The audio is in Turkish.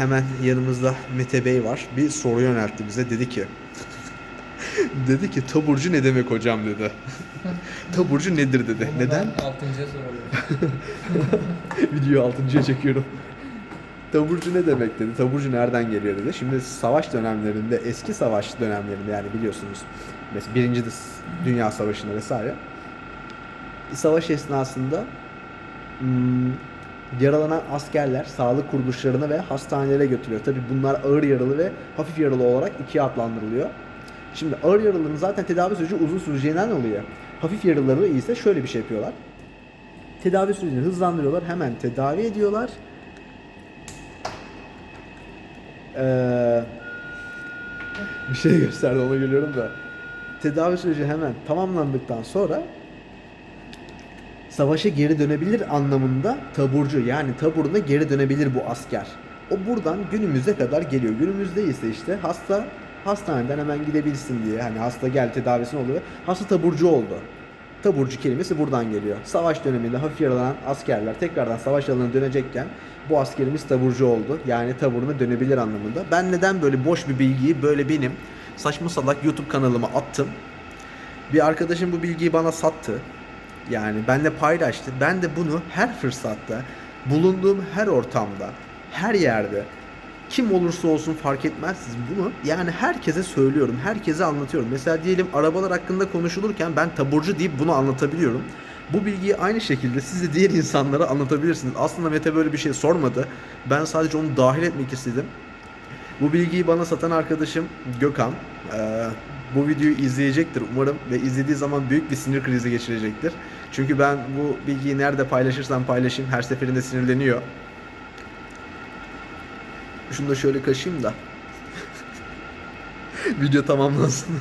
Hemen yanımızda Mete Bey var. Bir soru yöneltti bize. Dedi ki dedi ki taburcu ne demek hocam dedi. taburcu nedir dedi. Bunu Neden? 6.ya soralım. Videoyu altıncıya çekiyorum. Taburcu ne demek dedi. Taburcu nereden geliyor dedi. Şimdi savaş dönemlerinde, eski savaş dönemlerinde yani biliyorsunuz. Mesela Birinci Dünya Savaşı'nda vesaire. Savaş esnasında yaralanan askerler sağlık kuruluşlarına ve hastanelere götürüyor. Tabi bunlar ağır yaralı ve hafif yaralı olarak ikiye adlandırılıyor. Şimdi ağır yaralıların zaten tedavi süreci uzun süreceğinden oluyor. Hafif yaralıları ise şöyle bir şey yapıyorlar tedavi sürecini hızlandırıyorlar. Hemen tedavi ediyorlar. Ee, bir şey gösterdi ona geliyorum da. Tedavi süreci hemen tamamlandıktan sonra savaşa geri dönebilir anlamında taburcu yani taburuna geri dönebilir bu asker. O buradan günümüze kadar geliyor. Günümüzde ise işte hasta hastaneden hemen gidebilsin diye hani hasta gel tedavisine oluyor. Hasta taburcu oldu. Taburcu kelimesi buradan geliyor. Savaş döneminde hafif yaralanan askerler tekrardan savaş alanına dönecekken bu askerimiz taburcu oldu. Yani taburuna dönebilir anlamında. Ben neden böyle boş bir bilgiyi böyle benim saçma salak YouTube kanalıma attım. Bir arkadaşım bu bilgiyi bana sattı. Yani benle paylaştı. Ben de bunu her fırsatta, bulunduğum her ortamda, her yerde kim olursa olsun fark etmezsiniz bunu yani herkese söylüyorum, herkese anlatıyorum. Mesela diyelim arabalar hakkında konuşulurken ben taburcu deyip bunu anlatabiliyorum. Bu bilgiyi aynı şekilde siz de diğer insanlara anlatabilirsiniz. Aslında Mete böyle bir şey sormadı. Ben sadece onu dahil etmek istedim. Bu bilgiyi bana satan arkadaşım Gökhan. Bu videoyu izleyecektir umarım ve izlediği zaman büyük bir sinir krizi geçirecektir. Çünkü ben bu bilgiyi nerede paylaşırsam paylaşayım her seferinde sinirleniyor. Şunu da şöyle kaşıyım da. Video tamamlansın.